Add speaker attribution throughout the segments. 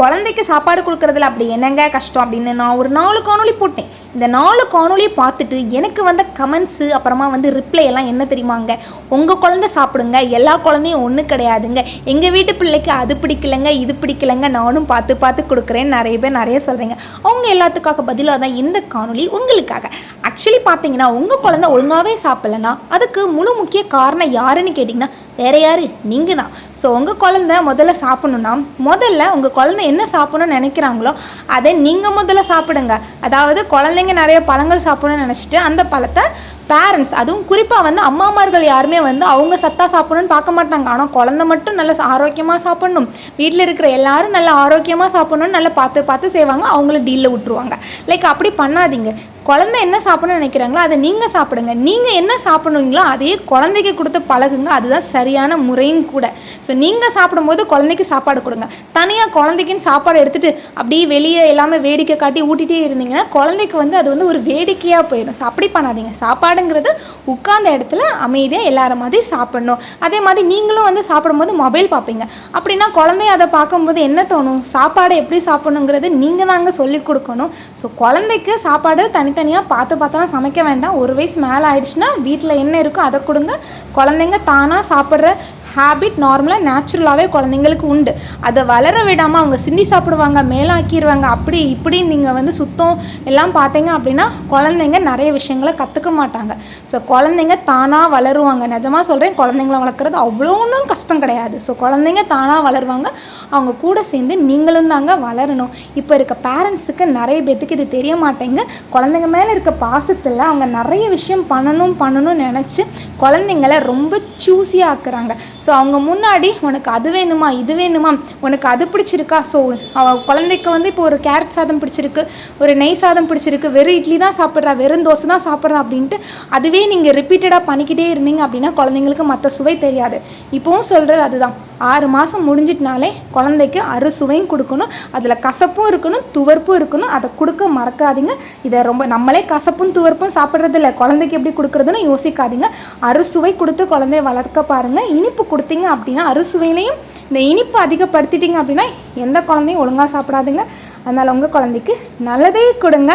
Speaker 1: குழந்தைக்கு சாப்பாடு கொடுக்குறதுல அப்படி என்னங்க கஷ்டம் அப்படின்னு நான் ஒரு நாலு காணொலி போட்டேன். இந்த நாலு காணொலியை பார்த்துட்டு எனக்கு வந்த கமெண்ட்ஸு அப்புறமா வந்து ரிப்ளை எல்லாம் என்ன தெரியுமாங்க? உங்கள் குழந்தை சாப்பிடுங்க. எல்லா குழந்தையும் ஒன்றும் கிடையாதுங்க. எங்கள் வீட்டு பிள்ளைக்கு அது பிடிக்கலங்க இது பிடிக்கலங்க நானும் பார்த்து பார்த்து கொடுக்குறேன் நிறைய பேர் நிறைய சொல்கிறீங்க அவங்க எல்லாத்துக்காக பதிலாக தான் இந்த காணொலி உங்களுக்காக. ஆக்சுவலி பார்த்தீங்கன்னா உங்கள் குழந்தை ஒழுங்காகவே சாப்பிட்லனா அதுக்கு முழு முக்கிய காரணம் யாருன்னு கேட்டிங்கன்னா வேற யார்? நீங்கள் தான் ஸோ உங்கள் குழந்தை முதல்ல சாப்பிட்ணுன்னா முதல்ல உங்கள் குழந்தை என்ன சாப்பிட்ணும்னு நினைக்கிறாங்களோ அதை நீங்கள் முதல்ல சாப்பிடுங்க. அதாவது குழந்தைங்க நிறைய பழங்கள் சாப்பிடணும்னு நினச்சிட்டு அந்த பழத்தை பேரண்ட்ஸ் அதுவும் குறிப்பாக வந்து அம்மாமார்கள் யாருமே வந்து அவங்க சத்தாக சாப்பிடணும்னு பார்க்க மாட்டாங்க. ஆனால் குழந்தை மட்டும் நல்ல ஆரோக்கியமாக சாப்பிடணும். வீட்டில் இருக்கிற எல்லாரும் நல்ல ஆரோக்கியமாக சாப்பிடணும்னு நல்லா பார்த்து பார்த்து செய்வாங்க. அவங்கள டீலில் விட்டுருவாங்க. லைக் அப்படி பண்ணாதீங்க. குழந்தை என்ன சாப்பிடணும்னு நினைக்கிறாங்களோ அதை நீங்கள் சாப்பிடுங்க. நீங்கள் என்ன சாப்பிடுவீங்களோ அதே குழந்தைக்கு கொடுத்து பழகுங்க. அதுதான் சரியான முறையும் கூட. ஸோ நீங்கள் சாப்பிடும்போது குழந்தைக்கு சாப்பாடு கொடுங்க. தனியாக குழந்தைக்குன்னு சாப்பாடு எடுத்துகிட்டு அப்படியே வெளியே எல்லாமே வேடிக்கை காட்டி ஊட்டிகிட்டே இருந்தீங்கன்னா குழந்தைக்கு வந்து அது வந்து ஒரு வேடிக்கையாக போயிடும். ஸோ அப்படி பண்ணாதீங்க. சாப்பாடுங்கிறது உட்கார்ந்த இடத்துல அமைதியாக எல்லாரும் மாதிரி சாப்பிடணும். அதே மாதிரி நீங்களும் வந்து சாப்பிடும்போது மொபைல் பார்ப்பீங்க. அப்படின்னா குழந்தைய அதை பார்க்கும்போது என்ன தோணும்? சாப்பாடு எப்படி சாப்பிடணுங்கிறது நீங்கள் தாங்க சொல்லிக் கொடுக்கணும். ஸோ குழந்தைக்கு சாப்பாடு தனி தனித்தனியாக பார்த்து பார்த்தலாம் சமைக்க வேண்டாம். ஒரு வயசு மேலே ஆயிடுச்சுன்னா வீட்டில் என்ன இருக்கோ அதை கொடுங்க. குழந்தைங்க தானாக சாப்பிட்ற ஹேபிட் நார்மலாக நேச்சுரலாகவே குழந்தைங்களுக்கு உண்டு. அதை வளர விடாமல் அவங்க சிந்தி சாப்பிடுவாங்க மேலாக்கிடுவாங்க அப்படி இப்படி நீங்கள் வந்து சுத்தம் எல்லாம் பார்த்தீங்க அப்படின்னா குழந்தைங்க நிறைய விஷயங்களை கற்றுக்க மாட்டாங்க. ஸோ குழந்தைங்க தானாக வளருவாங்க. நிஜமாக சொல்கிறேன் குழந்தைங்கள வளர்க்குறது அவ்வளோ ஒன்றும் கஷ்டம் கிடையாது. ஸோ குழந்தைங்க தானாக வளருவாங்க. அவங்க கூட சேர்ந்து நீங்களும் தாங்க வளரணும். இப்போ இருக்க பேரண்ட்ஸுக்கு நிறைய பேத்துக்கு இது தெரிய மாட்டேங்க குழந்தைங்க மேலே இருக்க பாசத்தில் அவங்க நிறைய விஷயம் பண்ணணும் பண்ணணும்னு நினச்சி குழந்தைங்கள ரொம்ப சூஸியாக ஆக்குறாங்க. ஸோ அவங்க முன்னாடி உனக்கு அது வேணுமா இது வேணுமா உனக்கு அது பிடிச்சிருக்கா? ஸோ அவ குழந்தைக்கு வந்து இப்போ ஒரு கேரட் சாதம் பிடிச்சிருக்கு ஒரு நெய் சாதம் பிடிச்சிருக்கு வெறும் இட்லி தான் சாப்பிட்றா வெறும் தோசை தான் சாப்பிட்றா அப்படின்ட்டு அதுவே நீங்கள் ரிப்பீட்டடாக பண்ணிக்கிட்டே இருந்தீங்க அப்படின்னா குழந்தைங்களுக்கு மற்ற சுவை தெரியாது. இப்போவும் சொல்கிறது அதுதான். ஆறு மாதம் முடிஞ்சிட்டனாலே குழந்தைக்கு அறுசுவையும் கொடுக்கணும் அதில் கசப்பும் இருக்கணும் துவர்ப்பும் இருக்கணும் அதை கொடுக்க மறக்காதீங்க. இதை ரொம்ப நம்மளே கசப்பும் துவர்ப்பும் சாப்பிட்றது இல்லை குழந்தைக்கு எப்படி கொடுக்குறதுன்னு யோசிக்காதீங்க. அறுசுவை கொடுத்து குழந்தைய வளர்க்க பாருங்கள் இனிப்பு கொடுத்தீங்க அப்படின்னா அறுசுவையிலையும் இந்த இனிப்பு அதிகப்படுத்திட்டீங்க அப்படின்னா எந்த குழந்தையும் ஒழுங்காக சாப்பிடாதுங்க. அதனால் உங்கள் குழந்தைக்கு நல்லதே கொடுங்க.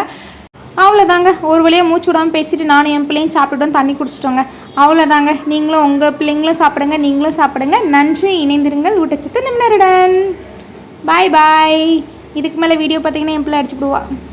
Speaker 1: அவ்வளோதாங்க ஒரு வழியாக மூச்சு விடாமல் பேசிட்டு நானும் என் பிள்ளையும் சாப்பிட்டுட்டோம் தண்ணி குடிச்சிட்டோங்க. அவ்வளோதாங்க நீங்களும் உங்கள் பிள்ளைங்களும் சாப்பிடுங்க. நீங்களும் சாப்பிடுங்க. நன்றி. இணைந்திருங்கள். ஊட்டச்சத்து நிமிடருடன் பாய் பாய் இதுக்கு மேலே வீடியோ பார்த்தீங்கன்னா என் பிள்ளை அடிச்சுடுவா